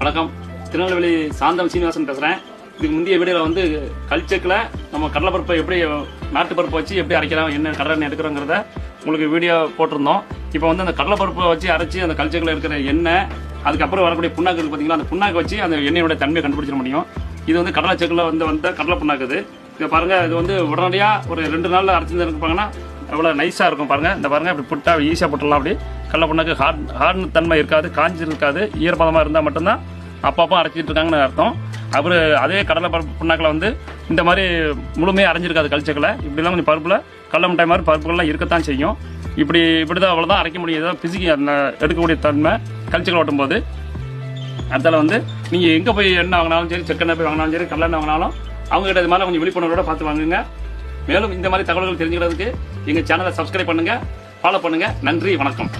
வணக்கம். திருநெல்வேலி சாந்தம் சீனிவாசன் பேசுகிறேன் இதுக்கு முந்தைய வீடியோவில் வந்து கல்ச்சக்கில் நம்ம கடலைப்பருப்பை எப்படி நாட்டு பருப்பை வச்சு எப்படி அரைக்கலாம் என்ன கடலை எண்ணெய் எடுக்கிறோங்கிறத உங்களுக்கு வீடியோ போட்டிருந்தோம். இப்போ வந்து அந்த கடலைப்பருப்பை வச்சு அரைச்சி அந்த கல்ச்செக்கில் இருக்கிற எண்ணெய் அதுக்கப்புறம் வரக்கூடிய புண்ணாக்கு பார்த்தீங்களா அந்த புண்ணாக்கு வச்சு அந்த எண்ணெயோட தன்மையை கண்டுபிடிச்சிட முடியும். இது வந்து கடலை செக்கில் வந்து வந்த கடலை புண்ணாக்குது இதை. பாருங்கள் இது வந்து உடனடியாக ஒரு ரெண்டு நாளில் அரைச்சிருந்து இருப்பாங்கன்னா எவ்வளோ நைஸாக இருக்கும் பாருங்கள் இந்த பாருங்கள் இப்படி புட்டா ஈஸியாக போட்டுடலாம் அப்படி கடல புண்ணாக்கு ஹார்ட் ஹார்ட் தன்மை இருக்காது காஞ்சி இருக்காது ஈரப்பதமாக இருந்தால் மட்டும்தான் அப்பப்போ அரைச்சிட்டு இருக்காங்கன்னு அர்த்தம். அப்புறம் அதே கடலை பருப்பு புண்ணாக்கில் வந்து இந்த மாதிரி முழுமையாக அரைஞ்சிருக்காது கல்ச்சக்கில் இப்படிலாம் கொஞ்சம் பருப்பில் கடல மிட்டாய் மாதிரி பருப்புகள்லாம் இருக்கத்தான் செய்யும். இப்படி இப்படி தான் அவ்வளோதான் அரைக்க முடியும். ஏதாவது பிசுக்கி அந்த எடுக்கக்கூடிய தன்மை கல்ச்சக்கில் ஓட்டும்போது. அதில் வந்து நீங்கள் எங்கே போய் எண்ணெய் வாங்கினாலும் சரி செக்கெண்ணெய் போய் வாங்கினாலும் சரி கடலெண்ணெய் வாங்கினாலும் அவங்ககிட்ட இது மாதிரி கொஞ்சம் விழிப்புணர்வோட பார்த்து வாங்குங்க. மேலும் இந்த மாதிரி தகவல்கள் தெரிஞ்சுக்கிறதுக்கு எங்கள் சேனலை சப்ஸ்கிரைப் பண்ணுங்கள் ஃபாலோ பண்ணுங்கள் நன்றி வணக்கம்.